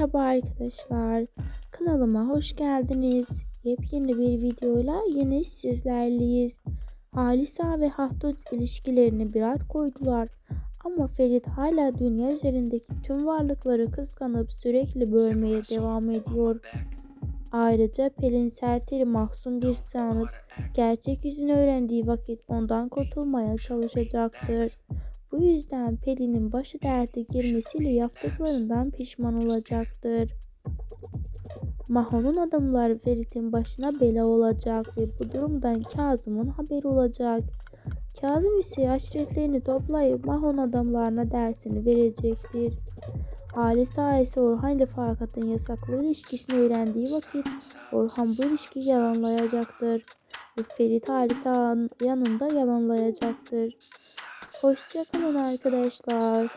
Merhaba arkadaşlar. Kanalıma hoş geldiniz. Yepyeni bir videoyla yine sizlerleyiz. Halisa ve Hahdut ilişkilerini bir at koydular. Ama Ferit hala dünya üzerindeki tüm varlıkları kıskanıp sürekli bölmeye devam ediyor. Ayrıca Pelin Serter'i mahzun bir sanıp gerçek yüzünü öğrendiği vakit ondan kurtulmaya çalışacaktır. Bu yüzden Pelin'in başı derde girmesiyle yaptıklarından pişman olacaktır. Maho'nun adamları Ferit'in başına bela olacak ve bu durumdan Kazım'ın haberi olacak. Kazım ise aşiretlerini toplayıp Mahon adamlarına dersini verecektir. Halisa ise Orhan ile Fakat'ın yasaklı ilişkisini öğrendiği vakit Orhan bu ilişkiyi yalanlayacaktır. Ve Ferit Halisa'nın yanında yalanlayacaktır. Hoşçakalın arkadaşlar.